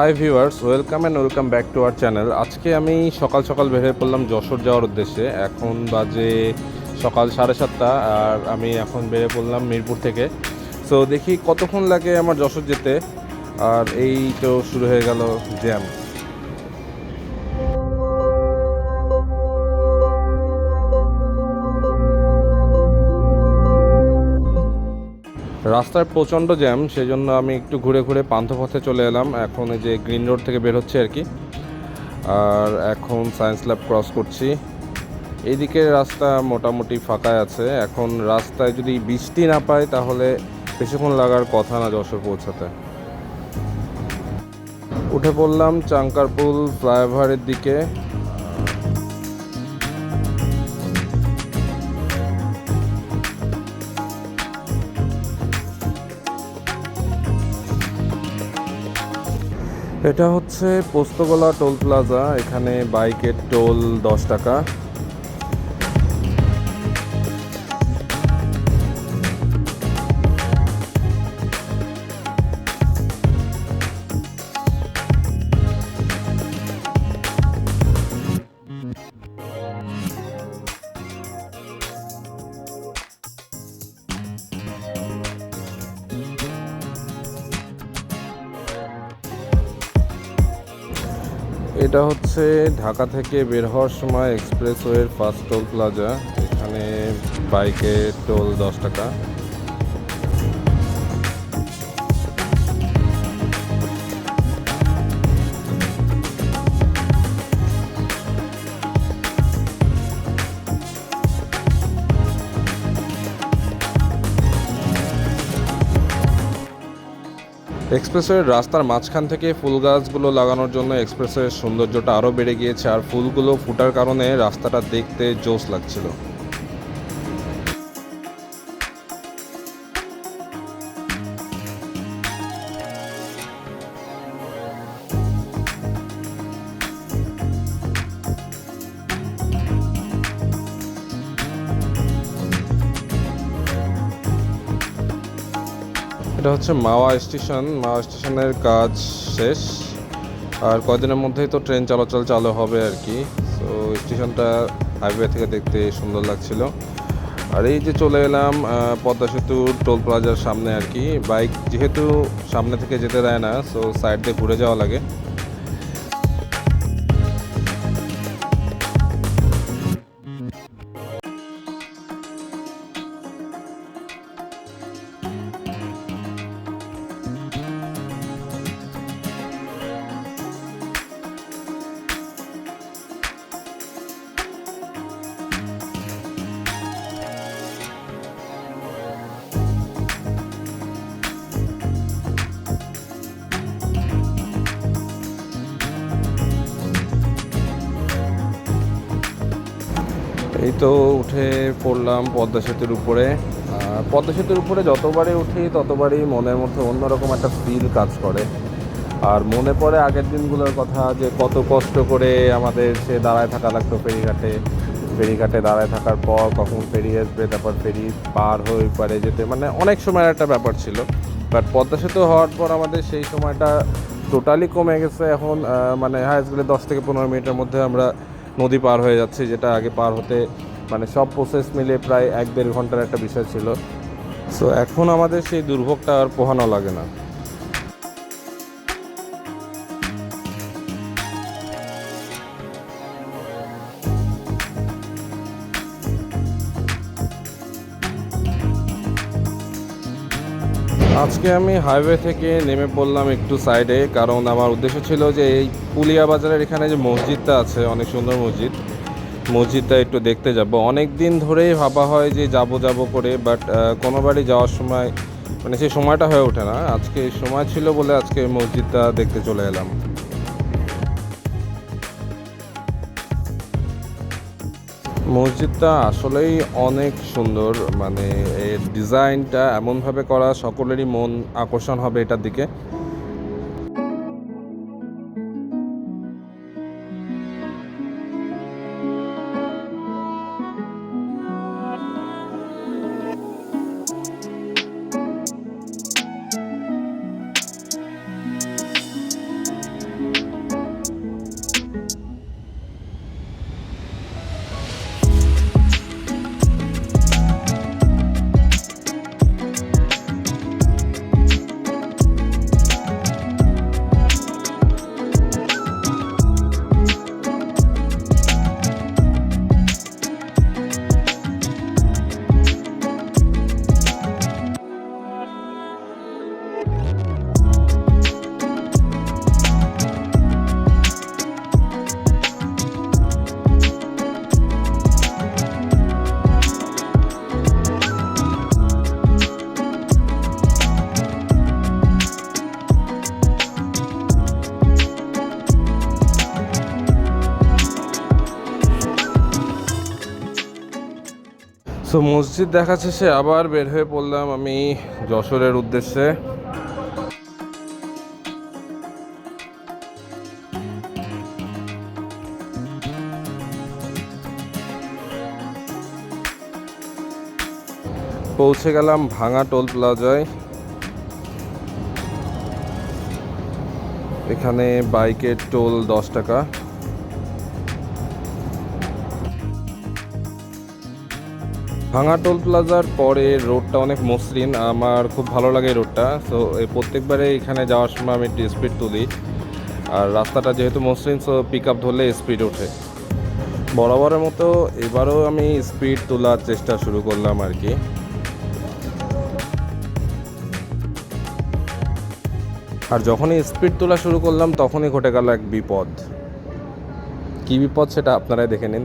Hi viewers welcome and welcome back to our channel আজকে আমি সকাল সকাল বেরিয়ে পড়লাম যশোর যাওয়ার উদ্দেশ্যে। এখন বাজে সকাল সাড়ে সাতটা আর আমি এখন বেরিয়ে পড়লাম মিরপুর থেকে। সো দেখি কতক্ষণ লাগে আমার যশোর যেতে। আর এই তো শুরু হয়ে গেল জ্যাম রাস্তায় প্রচণ্ড জ্যাম সেই জন্য আমি একটু ঘুরে ঘুরে পান্থপথে চলে এলাম। এখন এই যে গ্রিন রোড থেকে বের হচ্ছে আর কি। আর এখন সায়েন্স ল্যাব ক্রস করছি। এইদিকে রাস্তা মোটামুটি ফাঁকায় আছে। এখন রাস্তায় যদি বৃষ্টি না পায়, তাহলে বেশিক্ষণ লাগার কথা না যশোর পৌঁছাতে। উঠে পড়লাম চাঙ্কারপুল ফ্লাইওভারের দিকে। এটা হচ্ছে পোস্তগোলা টোল প্লাজা এখানে বাইকের টোল দশ টাকা। এটা হচ্ছে ঢাকা থেকে বের হওয়ার সময় এক্সপ্রেসওয়ের ফার্স্ট টোল প্লাজা। এখানে বাইকে টোল দশ টাকা। এক্সপ্রেসওয়ের রাস্তার মাঝখান থেকে ফুল গাছগুলো লাগানোর জন্য এক্সপ্রেসওয়ের সৌন্দর্যটা আরও বেড়ে গিয়েছে, আর ফুলগুলো ফুটার কারণে রাস্তাটা দেখতে জোস লাগছিল। এটা হচ্ছে মাওয়া স্টেশন। মাওয়া স্টেশনের কাজ শেষ। আর কয়দিনের মধ্যেই তো ট্রেন চলাচল চালু হবে আর কি। তো স্টেশনটা হাইওয়ে থেকে দেখতে সুন্দর লাগছিল। আর এই যে চলে এলাম পদ্মা সেতু টোল প্লাজার সামনে আর কি। বাইক যেহেতু সামনে থেকে যেতে দেয় না সো সাইড দিয়ে ঘুরে যাওয়া লাগে। এই তো উঠে পড়লাম পদ্মা সেতুর উপরে। পদ্মা সেতুর উপরে যতবারই উঠি, ততবারই মনের মধ্যে অন্যরকম একটা ফিল কাজ করে। আর মনে পড়ে আগের দিনগুলোর কথা, যে কত কষ্ট করে আমাদের সে দাঁড়ায় থাকা লাগতো ফেরিঘাটে। ফেরিঘাটে দাঁড়ায় থাকার পর কখন ফেরি আসবে, তারপর ফেরি পার হয়ে পারে যেতে। মানে অনেক সময়ের একটা ব্যাপার ছিল। বাট পদ্মা সেতু হওয়ার পর আমাদের সেই সময়টা টোটালি কমে গেছে। এখন মানে হাইস্ট গেলে দশ থেকে পনেরো মিনিটের মধ্যে আমরা নদী পার হয়ে যাচ্ছে, যেটা আগে পার হতে মানে সব প্রসেস মিলে প্রায় এক দেড় ঘণ্টার একটা বিষয় ছিল। সো এখন আমাদের সেই দুর্ভোগটা আর পোহানো লাগে না। আজকে আমি হাইওয়ে থেকে নেমে পড়লাম একটু সাইডে কারণ আমার উদ্দেশ্য ছিল যে এই পুলিয়া বাজারের এখানে যে মসজিদটা আছে, অনেক সুন্দর মসজিদ, মসজিদটা একটু দেখতে যাব। অনেক দিন ধরেই ভাবা হয় যে যাব যাব করে বাট কোনোবারই যাওয়ার সময় মানে সেই সময়টা হয়ে ওঠে না। আজকে সময় ছিল বলে আজকে মসজিদটা দেখতে চলে এলাম। মসজিদটা আসলেই অনেক সুন্দর মানে এর ডিজাইনটা এমনভাবে করা সকলেরই মন আকর্ষণ হবে এটার দিকে। সো মসজিদ দেখা শেষে আবার বের হয়ে পড়লাম আমি যশোরের উদ্দেশ্যে। পৌঁছে গেলাম ভাঙা টোল প্লাজায়। এখানে বাইকের টোল দশ টাকা। ভাঙা টোল প্লাজার পরে রোডটা অনেক মসৃণ। আমার খুব ভালো লাগে এই রোডটা। সো প্রত্যেকবারে এখানে যাওয়ার সময় আমি একটু স্পিড তুলি। আর রাস্তাটা যেহেতু মসৃণ সো পিক আপ ধরলে স্পিড ওঠে। বরাবরের মতো এবারও আমি স্পিড তোলার চেষ্টা শুরু করলাম আর কি। আর যখনই স্পিড তোলা শুরু করলাম, তখনই ঘটে গেল এক বিপদ। কি বিপদ সেটা আপনারাই দেখে নিন।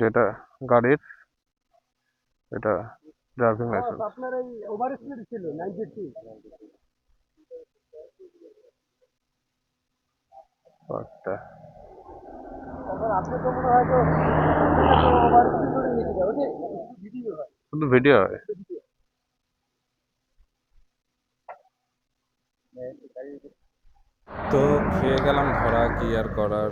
যেটা গাড়ির এটা ড্রাইভিং লাইসেন্স আপনার এই ওভার স্পিড ছিল নাইনটি টু আচ্ছা আপনি তো মনে হয় তো ওভার স্পিড করে নিয়েছিল ওকে? ভিডিও হয়। শুধু ভিডিও হয়? তো খেয়ে গেলাম ধরা কি আর করার।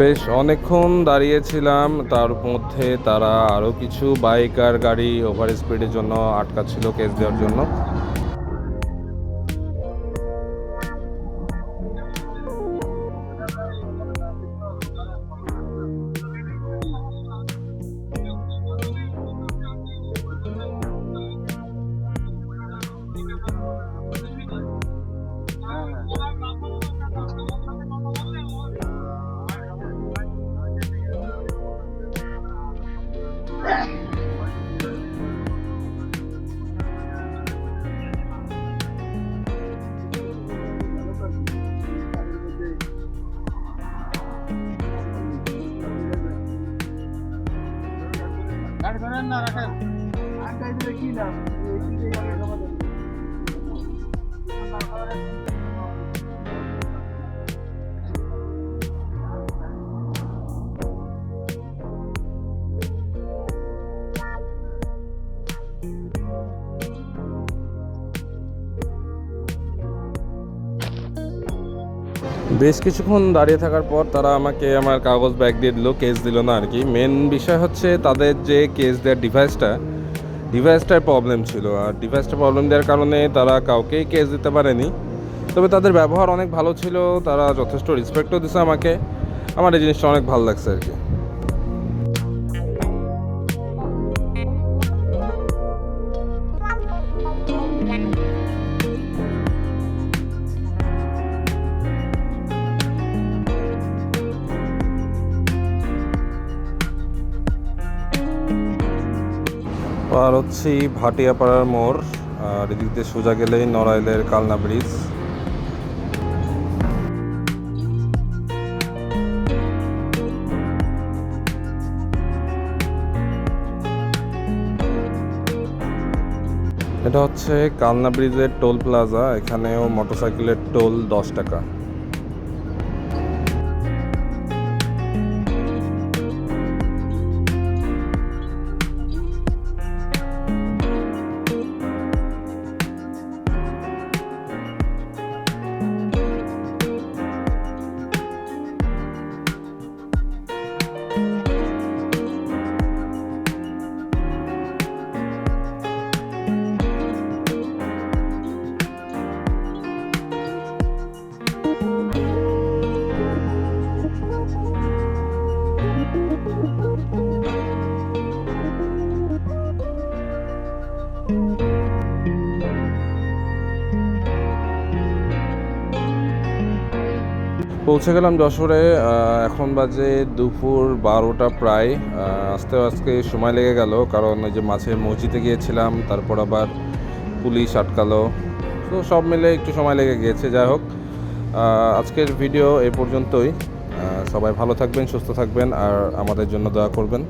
বেশ, অনেকক্ষণ দাঁড়িয়েছিলাম, তার মধ্যে তারা আরও কিছু বাইক আর গাড়ি ওভার স্পিডের জন্য আটকাচ্ছিল কেস দেওয়ার জন্য। গাড়ি ধরেন না রাখেন। আটকাই দিলে কি লাভ? এই বেশ কিছুক্ষণ দাঁড়িয়ে থাকার পর তারা আমাকে আমার কাগজ ব্যাগ দিয়ে দিল কেস দিল না আর কি। মেন বিষয় হচ্ছে তাদের যে কেস দেওয়ার ডিভাইসটা ডিভাইসটার প্রবলেম ছিল। আর ডিভাইসটা প্রবলেম দেওয়ার কারণে তারা কাউকেই কেস দিতে পারেনি। তবে তাদের ব্যবহার অনেক ভালো ছিল, তারা যথেষ্ট রেসপেক্টও দিছে আমাকে। আমার এই জিনিসটা অনেক ভালো লাগছে আর কি। আর হচ্ছে ভাটিয়াপাড়ার মোড়, আর এদিক দিয়ে সোজা গেলেই নড়াইলের কালনা ব্রিজ। এটা হচ্ছে কালনা ব্রিজের টোল প্লাজা, এখানেও মোটরসাইকেলের টোল দশ টাকা। পৌঁছে গেলাম যশোরে এখন বাজে দুপুর বারোটা প্রায়। আস্তে আস্তে সময় লেগে গেল, কারণ ওই যে মাছের মসজিদে গিয়েছিলাম, তারপর আবার পুলিশ আটকালো। তো সব মিলে একটু সময় লেগে গিয়েছে, যাই হোক। আজকের ভিডিও এ পর্যন্তই। সবাই ভালো থাকবেন, সুস্থ থাকবেন, আর আমাদের জন্য দয়া করবেন।